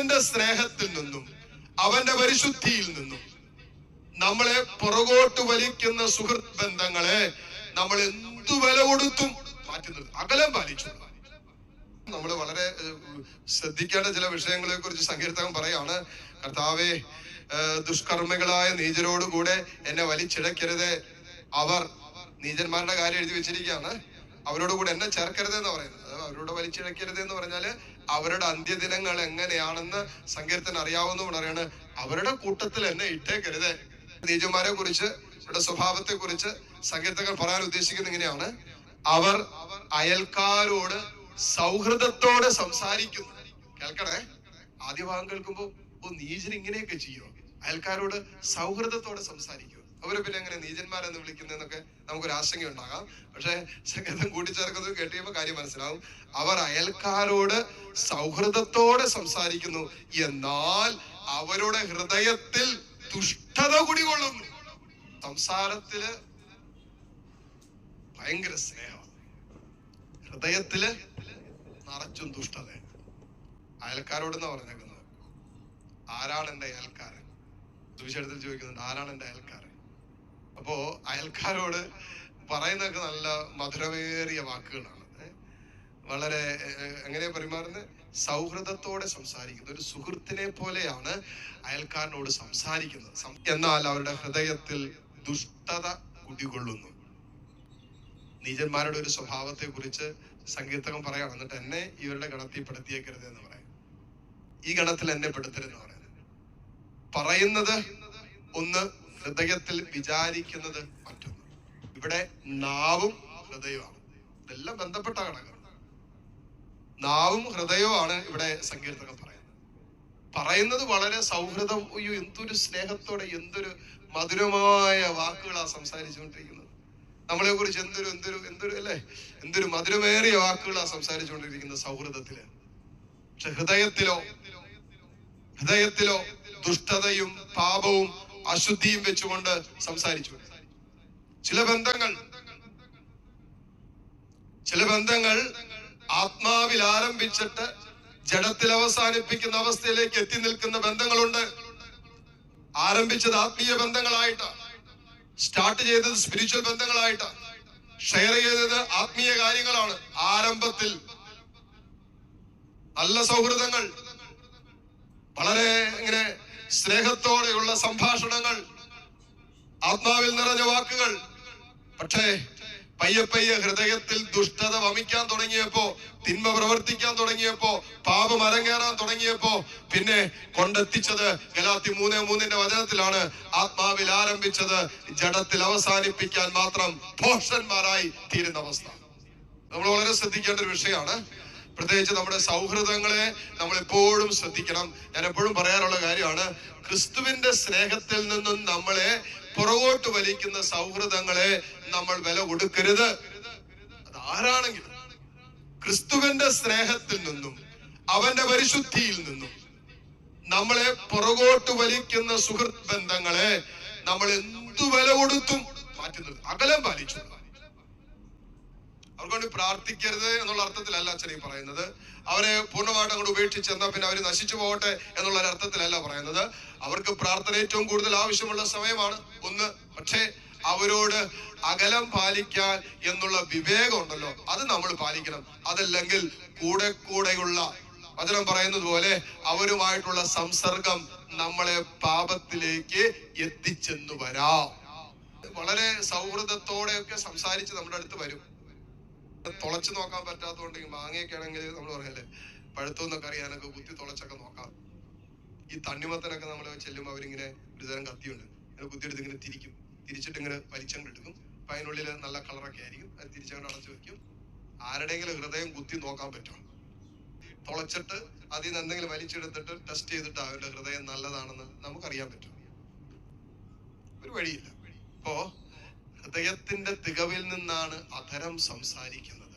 ക്രിസ്തുവിന്റെ സ്നേഹത്തിൽ നിന്നും അവന്റെ പരിശുദ്ധിയിൽ നിന്നും നമ്മളെ പുറകോട്ട് വലിക്കുന്ന സുഹൃത്ത് ബന്ധങ്ങളെ നമ്മൾ എന്തു വില കൊടുത്തും മാറ്റി നിർത്തും. അകലം പാലിച്ചു. നമ്മൾ വളരെ ശ്രദ്ധിക്കേണ്ട ചില വിഷയങ്ങളെ കുറിച്ച് സങ്കീർത്തകം പറയാണ് കർത്താവെ ദുഷ്കർമ്മികളായ നീചരോട് കൂടെ എന്നെ വലിച്ചിടക്കരുത് അവർ നീചന്മാരുടെ കാര്യം എഴുതി വെച്ചിരിക്കുകയാണ്. അവരോടുകൂടെ എന്നെ ചേർക്കരുത് എന്ന് പറയുന്നത്. അവരോട് വലിച്ചിഴക്കരുത് എന്ന് പറഞ്ഞാൽ അവരുടെ അന്ത്യദിനങ്ങൾ എങ്ങനെയാണെന്ന് സങ്കീർത്തൻ അറിയാവുന്ന പറയാണ് അവരുടെ കൂട്ടത്തിൽ എന്നെ ഇട്ടേക്കരുത്. നീജന്മാരെ കുറിച്ച് അവരുടെ സ്വഭാവത്തെ കുറിച്ച് സങ്കീർത്തകൻ പറയാൻ ഉദ്ദേശിക്കുന്നത് ഇങ്ങനെയാണ്. അവർ അയൽക്കാരോട് സൗഹൃദത്തോട് സംസാരിക്കുന്നു. കേൾക്കണേ? ആദ്യ ഭാഗം കേൾക്കുമ്പോ ഓ നീജൻ ഇങ്ങനെയൊക്കെ ചെയ്യോ അയൽക്കാരോട് സൗഹൃദത്തോടെ സംസാരിക്കും അവർ പിന്നെ എങ്ങനെ നീചന്മാരെന്ന് വിളിക്കുന്നതെന്നൊക്കെ നമുക്കൊരു ആശങ്ക ഉണ്ടാകാം പക്ഷെ സംഗീതം കൂട്ടിച്ചേർക്കുന്നത് കേട്ടിയപ്പോ കാര്യം മനസ്സിലാവും. അവർ അയൽക്കാരോട് സൗഹൃദത്തോടെ സംസാരിക്കുന്നു. എന്നാൽ അവരുടെ ഹൃദയത്തിൽ ദുഷ്ടത കുടികൊള്ളുന്നു. സംസാരത്തിൽ ഭയങ്കര സ്നേഹം. ഹൃദയത്തിൽ നിറച്ചും ദുഷ്ടത. അയൽക്കാരോടെന്നാ പറഞ്ഞേക്കുന്നത്? ആരാണ് എന്റെ അയൽക്കാരൻ? സുവിശേഷത്തിൽ ചോദിക്കുന്നുണ്ട് ആരാണ് എന്റെ അയൽക്കാരൻ? അപ്പോ അയൽക്കാരോട് പറയുന്നതൊക്കെ നല്ല മധുരമേറിയ വാക്കുകളാണ്. വളരെ എങ്ങനെ പെരുമാറുന്നത്? സൗഹൃദത്തോടെ സംസാരിക്കുന്നത്. ഒരു സുഹൃത്തിനെ പോലെയാണ് അയൽക്കാരനോട് സംസാരിക്കുന്നത്. എന്നാൽ അവരുടെ ഹൃദയത്തിൽ ദുഷ്ടത കുടികൊള്ളുന്നു. നീചന്മാരുടെ ഒരു സ്വഭാവത്തെ കുറിച്ച് സങ്കീർത്തകം പറയാണ് എന്നിട്ട് എന്നെ ഇവരുടെ ഗണത്തിൽ പെടുത്തിയേക്കരുത് എന്ന് പറയാം. ഈ ഗണത്തിൽ എന്നെ പെടുത്തരുതെന്ന് പറയുന്നത് പറയുന്നത് ഒന്ന് ഹൃദയത്തിൽ വിചാരിക്കുന്നത് മറ്റൊന്ന്. ഇവിടെ നാവും ഹൃദയമാണ് ഇതെല്ലാം ബന്ധപ്പെട്ട ഘടകം. നാവും ഹൃദയവുമാണ് ഇവിടെ സങ്കീർത്തകം പറയുന്നത്. പറയുന്നത് വളരെ സൗഹൃദം അയ്യോ എന്തൊരു സ്നേഹത്തോടെ എന്തൊരു മധുരമായ വാക്കുകളാണ് സംസാരിച്ചുകൊണ്ടിരിക്കുന്നത്. നമ്മളെ കുറിച്ച് എന്തൊരു എന്തൊരു എന്തൊരു അല്ലേ? എന്തൊരു മധുരമേറിയ വാക്കുകളാണ് സംസാരിച്ചുകൊണ്ടിരിക്കുന്നത് സൗഹൃദത്തിൽ. പക്ഷെ ഹൃദയത്തിലോ ഹൃദയത്തിലോ ദുഷ്ടതയും പാപവും അശുദ്ധിയും വെച്ചുകൊണ്ട് സംസാരിച്ചു. ചില ബന്ധങ്ങൾ ചില ബന്ധങ്ങൾ ആത്മാവിൽ ആരംഭിച്ചിട്ട് ജഡത്തിൽ അവസാനിപ്പിക്കുന്ന അവസ്ഥയിലേക്ക് എത്തി നിൽക്കുന്ന ബന്ധങ്ങളുണ്ട്. ആരംഭിച്ചത് ആത്മീയ ബന്ധങ്ങളായിട്ടാണ് സ്റ്റാർട്ട് ചെയ്തത് സ്പിരിച്വൽ ബന്ധങ്ങളായിട്ടാണ് ഷെയർ ചെയ്തത് ആത്മീയ കാര്യങ്ങളാണ്. ആരംഭത്തിൽ നല്ല സൗഹൃദങ്ങൾ വളരെ ഇങ്ങനെ സ്നേഹത്തോടെയുള്ള സംഭാഷണങ്ങൾ ആത്മാവിൽ നിറഞ്ഞ വാക്കുകൾ. പക്ഷേ പയ്യെ പയ്യെ ഹൃദയത്തിൽ ദുഷ്ടത വമിക്കാൻ തുടങ്ങിയപ്പോ തിന്മ പ്രവർത്തിക്കാൻ തുടങ്ങിയപ്പോ പാപം അരങ്ങേറാൻ തുടങ്ങിയപ്പോ പിന്നെ കൊണ്ടെത്തിച്ചത് ഗലാത്തി മൂന്ന് മൂന്നിന്റെ വചനത്തിലാണ്. ആത്മാവിൽ ആരംഭിച്ചത് ജഡത്തിൽ അവസാനിപ്പിക്കാൻ മാത്രം ഭോഷന്മാരായി തീരുന്ന അവസ്ഥ. നമ്മൾ വളരെ ശ്രദ്ധിക്കേണ്ട ഒരു വിഷയമാണ്. പ്രത്യേകിച്ച് നമ്മുടെ സൗഹൃദങ്ങളെ നമ്മൾ എപ്പോഴും ശ്രദ്ധിക്കണം. ഞാൻ എപ്പോഴും പറയാറുള്ള കാര്യമാണ് ക്രിസ്തുവിന്റെ സ്നേഹത്തിൽ നിന്നും നമ്മളെ പുറകോട്ട് വലിക്കുന്ന സൗഹൃദങ്ങളെ നമ്മൾ വില കൊടുക്കരുത്. അത് ആരാണെങ്കിലും ക്രിസ്തുവിന്റെ സ്നേഹത്തിൽ നിന്നും അവന്റെ പരിശുദ്ധിയിൽ നിന്നും നമ്മളെ പുറകോട്ട് വലിക്കുന്ന സുഹൃത്ത് ബന്ധങ്ങളെ നമ്മൾ എന്തു വില കൊടുത്തും മാറ്റുന്നത് അകലം പാലിച്ചു അവർക്ക് വേണ്ടി പ്രാർത്ഥിക്കരുത് എന്നുള്ള അർത്ഥത്തിലല്ല അച്ഛനീ പറയുന്നത്. അവരെ പൂർണമായിട്ട് അങ്ങോട്ട് ഉപേക്ഷിച്ച് എന്നാൽ പിന്നെ അവർ നശിച്ചു പോകട്ടെ എന്നുള്ള അർത്ഥത്തിലല്ല പറയുന്നത്. അവർക്ക് പ്രാർത്ഥന ഏറ്റവും കൂടുതൽ ആവശ്യമുള്ള സമയമാണ് ഒന്ന്. പക്ഷേ അവരോട് അകലം പാലിക്കാൻ എന്നുള്ള വിവേകം ഉണ്ടല്ലോ അത് നമ്മൾ പാലിക്കണം. അതല്ലെങ്കിൽ കൂടെ കൂടെയുള്ള വചനം പറയുന്നത് പോലെ അവരുമായിട്ടുള്ള സംസർഗം നമ്മളെ പാപത്തിലേക്ക് എത്തിച്ചെന്നു വരാം. വളരെ സൗഹൃദത്തോടെയൊക്കെ സംസാരിച്ച് നമ്മുടെ അടുത്ത് വരും. തുളച്ചു നോക്കാൻ പറ്റാത്തതുകൊണ്ട് മാങ്ങയൊക്കെ ആണെങ്കിൽ നമ്മൾ പറയല്ലേ പഴുത്തെന്നൊക്കെ അറിയാനൊക്കെ കുത്തി തുളച്ചൊക്കെ നോക്കാം. ഈ തണ്ണിമത്തനൊക്കെ നമ്മൾ ചെല്ലുമ്പോൾ അവരിങ്ങനെ ഒരു തരം കത്തിയുണ്ട്. അത് കുത്തിയെടുത്ത് ഇങ്ങനെ തിരിക്കും. തിരിച്ചിട്ട് ഇങ്ങനെ വലിച്ചങ്ങോട്ട് എടുക്കും അപ്പൊ അതിനുള്ളിൽ നല്ല കളറൊക്കെ ആയിരിക്കും. അത് തിരിച്ചങ്ങോട്ട് അടച്ചു വെക്കും. ആരുടെയെങ്കിലും ഹൃദയം കുത്തി നോക്കാൻ പറ്റും. തുളച്ചിട്ട് അതിൽ നിന്ന് എന്തെങ്കിലും വലിച്ചെടുത്തിട്ട് ടെസ്റ്റ് ചെയ്തിട്ട് അവരുടെ ഹൃദയം നല്ലതാണെന്ന് നമുക്കറിയാൻ പറ്റും. ഒരു വഴിയില്ല. ഇപ്പോ ഹൃദയത്തിന്റെ തികവിൽ നിന്നാണ് അധരം സംസാരിക്കുന്നത്.